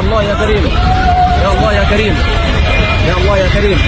الله يا يا الله يا كريم. يا الله يا كريم.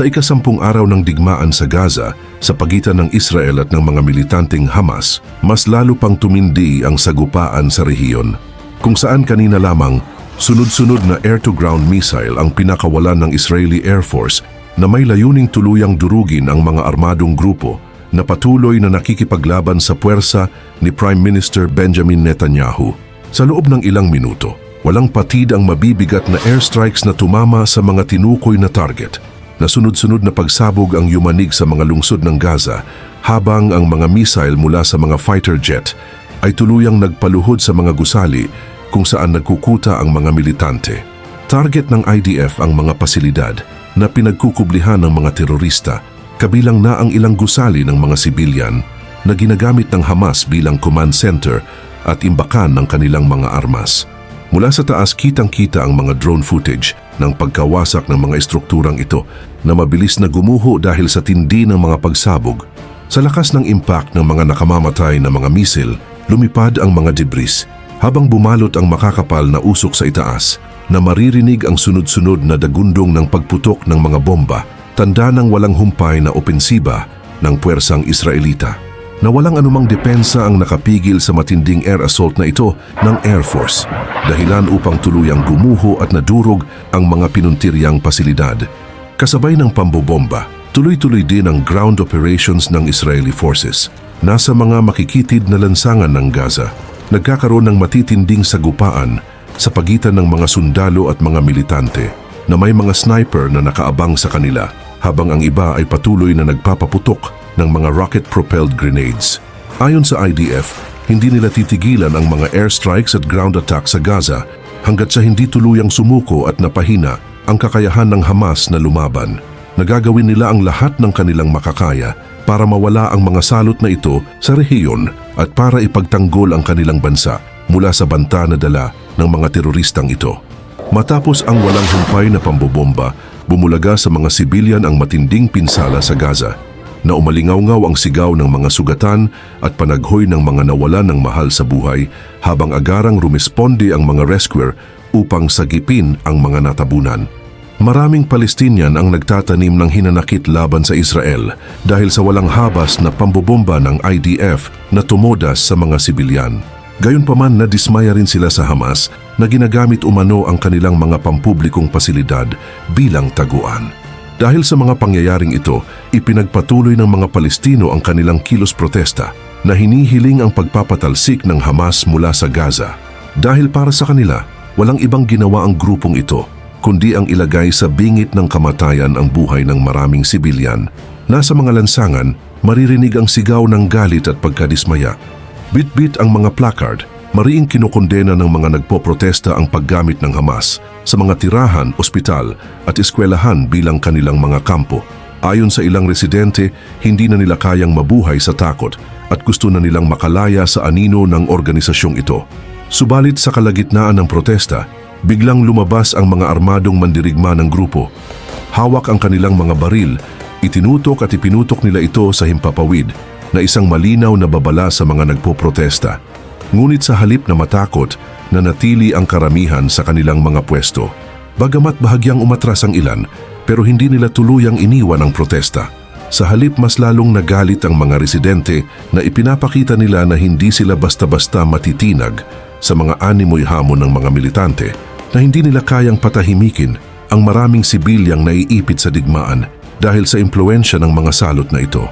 Sa ikasampung araw ng digmaan sa Gaza, sa pagitan ng Israel at ng mga militanteng Hamas, mas lalo pang tumindi ang sagupaan sa rehiyon. Kung saan kanina lamang, sunod-sunod na air-to-ground missile ang pinakawalan ng Israeli Air Force na may layuning tuluyang durugin ang mga armadong grupo na patuloy na nakikipaglaban sa puwersa ni Prime Minister Benjamin Netanyahu. Sa loob ng ilang minuto, walang patid ang mabibigat na airstrikes na tumama sa mga tinukoy na target na sunod-sunod na pagsabog ang yumanig sa mga lungsod ng Gaza habang ang mga missile mula sa mga fighter jet ay tuluyang nagpaluhod sa mga gusali kung saan nagkukuta ang mga militante. Target ng IDF ang mga pasilidad na pinagkukublihan ng mga terorista kabilang na ang ilang gusali ng mga sibilyan na ginagamit ng Hamas bilang command center at imbakan ng kanilang mga armas. Mula sa taas kitang-kita ang mga drone footage ng pagkawasak ng mga estrukturang ito na mabilis na gumuho dahil sa tindi ng mga pagsabog. Sa lakas ng impact ng mga nakamamatay na mga misil, lumipad ang mga debris habang bumalot ang makakapal na usok sa itaas na maririnig ang sunod-sunod na dagundong ng pagputok ng mga bomba, tanda ng walang humpay na opensiba ng puwersang Israelita na walang anumang depensa ang nakapigil sa matinding air assault na ito ng Air Force, dahilan upang tuluyang gumuho at nadurog ang mga pinuntiryang pasilidad. Kasabay ng pambobomba, tuloy-tuloy din ang ground operations ng Israeli forces. Nasa mga makikitid na lansangan ng Gaza, nagkakaroon ng matitinding sagupaan sa pagitan ng mga sundalo at mga militante na may mga sniper na nakaabang sa kanila habang ang iba ay patuloy na nagpapaputok ng mga rocket-propelled grenades. Ayon sa IDF, hindi nila titigilan ang mga airstrikes at ground attack sa Gaza hanggat sa hindi tuluyang sumuko at napahina ang kakayahan ng Hamas na lumaban. Nagagawin nila ang lahat ng kanilang makakaya para mawala ang mga salot na ito sa rehiyon at para ipagtanggol ang kanilang bansa mula sa banta na dala ng mga teroristang ito. Matapos ang walang humpay na pambobomba, bumulaga sa mga sibilyan ang matinding pinsala sa Gaza na umalingaw-ngaw ang sigaw ng mga sugatan at panaghoy ng mga nawalan ng mahal sa buhay habang agarang rumesponde ang mga rescuer upang sagipin ang mga natabunan. Maraming Palestinian ang nagtatanim ng hinanakit laban sa Israel dahil sa walang habas na pambobomba ng IDF na tumodas sa mga sibilyan. Gayunpaman nadismaya rin sila sa Hamas na ginagamit umano ang kanilang mga pampublikong pasilidad bilang taguan. Dahil sa mga pangyayaring ito, ipinagpatuloy ng mga Palestino ang kanilang kilos protesta na hinihiling ang pagpapatalsik ng Hamas mula sa Gaza. Dahil para sa kanila, walang ibang ginawa ang grupong ito, kundi ang ilagay sa bingit ng kamatayan ang buhay ng maraming sibilyan. Nasa mga lansangan, maririnig ang sigaw ng galit at pagkadismaya. Bit-bit ang mga placard, mariing kinukondena ng mga nagpoprotesta ang paggamit ng Hamas sa mga tirahan, ospital at eskwelahan bilang kanilang mga kampo. Ayon sa ilang residente, hindi na nila kayang mabuhay sa takot at gusto na nilang makalaya sa anino ng organisasyong ito. Subalit sa kalagitnaan ng protesta, biglang lumabas ang mga armadong mandirigma ng grupo. Hawak ang kanilang mga baril, itinutok at ipinutok nila ito sa himpapawid na isang malinaw na babala sa mga nagpoprotesta. Ngunit sa halip na matakot, nanatili ang karamihan sa kanilang mga pwesto. Bagamat bahagyang umatras ang ilan, pero hindi nila tuluyang iniwan ang protesta. Sa halip mas lalong nagalit ang mga residente na ipinapakita nila na hindi sila basta-basta matitinag sa mga animoy hamon ng mga militante na hindi nila kayang patahimikin ang maraming sibilyang naiipit sa digmaan dahil sa impluensya ng mga salot na ito.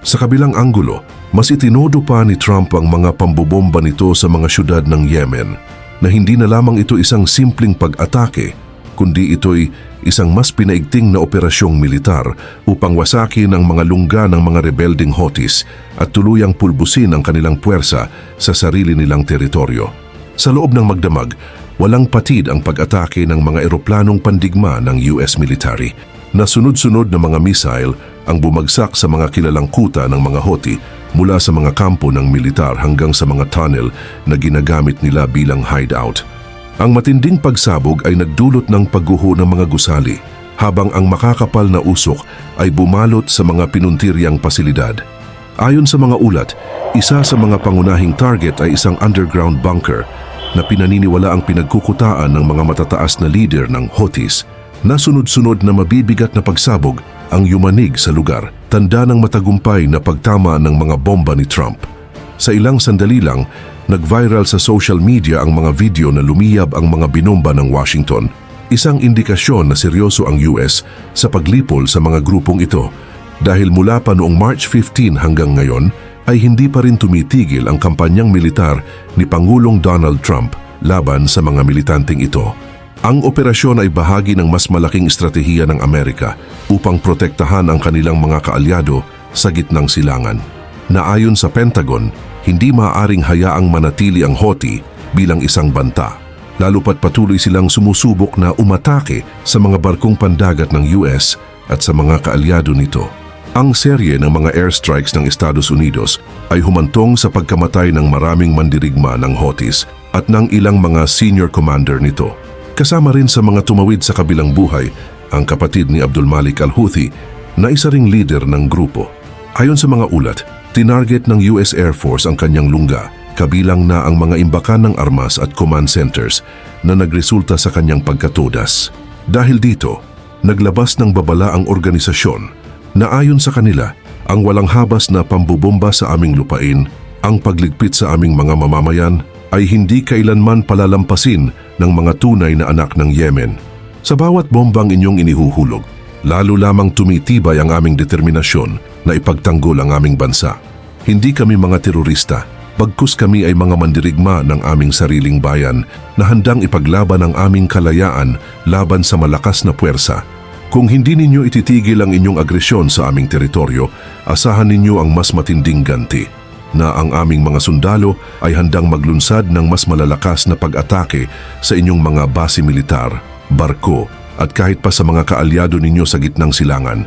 Sa kabilang anggulo, mas itinodo pa ni Trump ang mga pambobomba nito sa mga syudad ng Yemen na hindi na lamang ito isang simpleng pag-atake, kundi ito'y isang mas pinaigting na operasyong militar upang wasakin ang mga lungga ng mga rebelding Houthis at tuluyang pulbusin ang kanilang puwersa sa sarili nilang teritoryo. Sa loob ng magdamag, walang patid ang pag-atake ng mga eroplanong pandigma ng US military na sunod-sunod na mga missile ang bumagsak sa mga kilalang kuta ng mga Houthi mula sa mga kampo ng militar hanggang sa mga tunnel na ginagamit nila bilang hideout. Ang matinding pagsabog ay nagdulot ng pagguho ng mga gusali habang ang makakapal na usok ay bumalot sa mga pinuntiryang pasilidad. Ayon sa mga ulat, isa sa mga pangunahing target ay isang underground bunker na pinaniniwala ang pinagkukutaan ng mga matataas na leader ng Houthis na sunod-sunod na mabibigat na pagsabog ang yumanig sa lugar, tanda ng matagumpay na pagtama ng mga bomba ni Trump. Sa ilang sandali lang, nag-viral sa social media ang mga video na lumiyab ang mga binomba ng Washington, isang indikasyon na seryoso ang US sa paglipol sa mga grupong ito dahil mula pa noong March 15 hanggang ngayon ay hindi pa rin tumitigil ang kampanyang militar ni Pangulong Donald Trump laban sa mga militanteng ito. Ang operasyon ay bahagi ng mas malaking estratehiya ng Amerika upang protektahan ang kanilang mga kaalyado sa gitnang silangan. Na ayon sa Pentagon, hindi maaaring hayaang manatili ang Houthi bilang isang banta, lalo pat patuloy silang sumusubok na umatake sa mga barkong pandagat ng US at sa mga kaalyado nito. Ang serye ng mga airstrikes ng Estados Unidos ay humantong sa pagkamatay ng maraming mandirigma ng Houthis at ng ilang mga senior commander nito. Kasama rin sa mga tumawid sa kabilang buhay ang kapatid ni Abdul Malik al-Houthi na isa ring leader ng grupo. Ayon sa mga ulat, tinarget ng US Air Force ang kanyang lungga, kabilang na ang mga imbakan ng armas at command centers na nagresulta sa kanyang pagkatodas. Dahil dito, naglabas ng babala ang organisasyon na ayon sa kanila, ang walang habas na pambubomba sa aming lupain, ang pagligpit sa aming mga mamamayan ay hindi kailanman palalampasin ng mga tunay na anak ng Yemen. Sa bawat bombang inyong inihuhulog, lalo lamang tumitibay ang aming determinasyon na ipagtanggol ang aming bansa. Hindi kami mga terorista, bagkus kami ay mga mandirigma ng aming sariling bayan na handang ipaglaban ang aming kalayaan laban sa malakas na puwersa. Kung hindi ninyo ititigil ang inyong agresyon sa aming teritoryo, asahan ninyo ang mas matinding ganti na ang aming mga sundalo ay handang maglunsad ng mas malalakas na pag-atake sa inyong mga base militar, barko at kahit pa sa mga kaalyado ninyo sa gitnang silangan.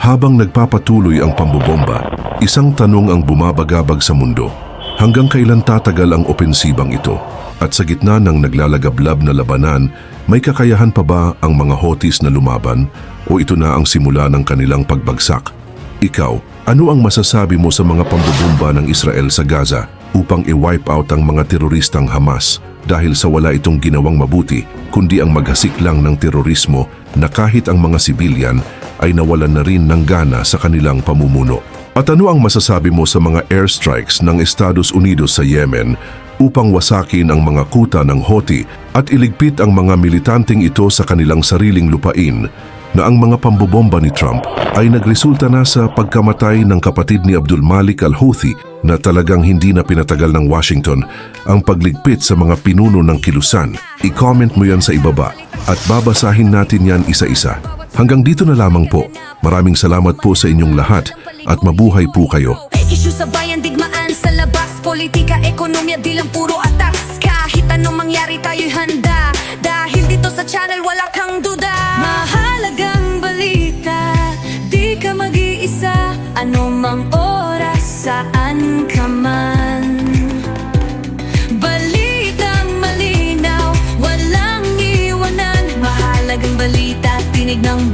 Habang nagpapatuloy ang pambobomba, isang tanong ang bumabagabag sa mundo. Hanggang kailan tatagal ang opensibang ito? At sa gitna ng naglalagablab na labanan, may kakayahan pa ba ang mga Houthis na lumaban o ito na ang simula ng kanilang pagbagsak? Ikaw, ano ang masasabi mo sa mga pambubomba ng Israel sa Gaza upang i-wipe out ang mga teroristang Hamas dahil sa wala itong ginawang mabuti kundi ang maghasik lang ng terorismo na kahit ang mga sibilyan ay nawalan na rin ng gana sa kanilang pamumuno? At ano ang masasabi mo sa mga airstrikes ng Estados Unidos sa Yemen upang wasakin ang mga kuta ng Houthi at iligpit ang mga militanteng ito sa kanilang sariling lupain na ang mga pambobomba ni Trump ay nagresulta na sa pagkamatay ng kapatid ni Abdul Malik al-Houthi na talagang hindi na pinatagal ng Washington ang pagligpit sa mga pinuno ng kilusan. I-comment mo yan sa ibaba at babasahin natin yan isa-isa. Hanggang dito na lamang po. Maraming salamat po sa inyong lahat at mabuhay po kayo. Issue sa bayan, digmaan sa labas Politika, ekonomiya, di lang puro atas Kahit anong mangyari tayo'y handa Dahil dito sa channel wala kang duda Mahalagang mag-iisa Ano mang oras, saan ka man. Balitang malinaw Walang iwanan. Mahalagang balita Tinig ng